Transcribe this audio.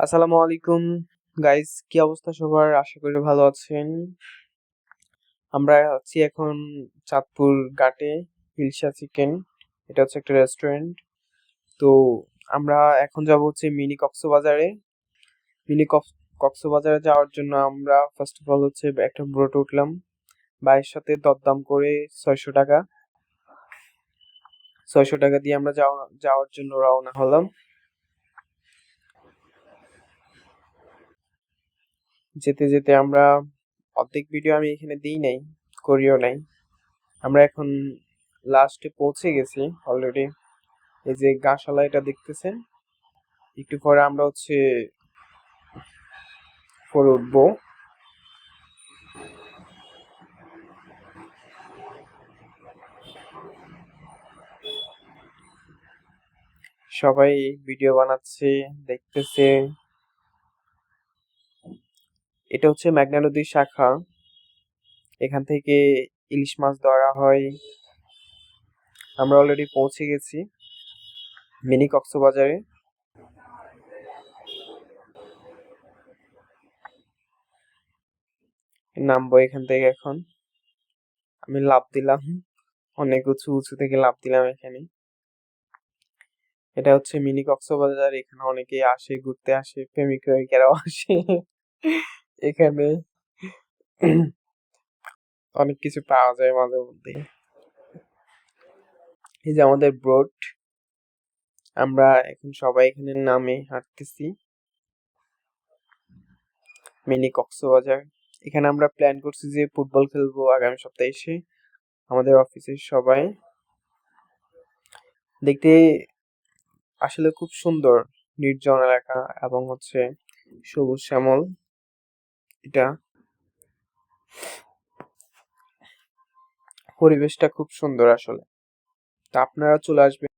আসসালামু আলাইকুম। গাইস কি অবস্থা সবার? আশা করি ভালো আছেন। আমরা আছি এখন চাঁদপুর ঘাটে হিলসা চিকেন। এটা হচ্ছে একটা রেস্টুরেন্ট তো আমরা এখন যাব হচ্ছে মিনি কক্সবাজারে মিনি কক্সবাজারে যাওয়ার জন্য আমরা ফার্স্ট অফ অল হচ্ছে একটা বোটে উঠলাম। ভাইয়ের সাথে দরদাম করে ছয়শো টাকা। ছয়শো টাকা দিয়ে আমরা যাওয়া যাওয়ার জন্য রওনা হলাম। যেতে যেতে আমরা অর্ধেক ভিডিও আমি এখানে দিই নাই, করিও নাই। আমরা এখন লাস্টে পৌঁছে গেছি অলরেডি এই যে গাছালা এটা দেখতেছেন? একটু পরে আমরা হচ্ছে পরে উঠবো। সবাই ভিডিও বানাচ্ছে, দেখতেছে। এটা হচ্ছে মেঘনা নদীর শাখা। এখান থেকে ইলিশ মাছ ধরা হয়। আমরা অলরেডি পৌঁছে গেছি মিনি কক্সবাজারে। নামবো এখান থেকে এখন। আমি লাভ দিলাম। অনেক উঁচু উঁচু থেকে লাভ দিলাম এখানে। এটা হচ্ছে মিনি কক্সবাজার। এখানে অনেকেই আসে, ঘুরতে আসে, প্রেমিক প্রেমিকেরাও আসে। এখানে অনেক কিছু পাওয়া যায় মাঝে মধ্যে। এই যে আমাদের ব্রোড আমরা এখন সবাই এখানে নামে হাঁটতেছি। মিনি কক্সবাজার। এখানে আমরা প্ল্যান করছি যে ফুটবল খেলব আগামী সপ্তাহে এসে। আমাদের অফিসের সবাই। দেখতে আসলে খুব সুন্দর, নির্জন এলাকা এবং হচ্ছে সবুজ শ্যামল। এটা পরিবেশটা খুব সুন্দর আসলে। তা আপনারা চলে আসবেন।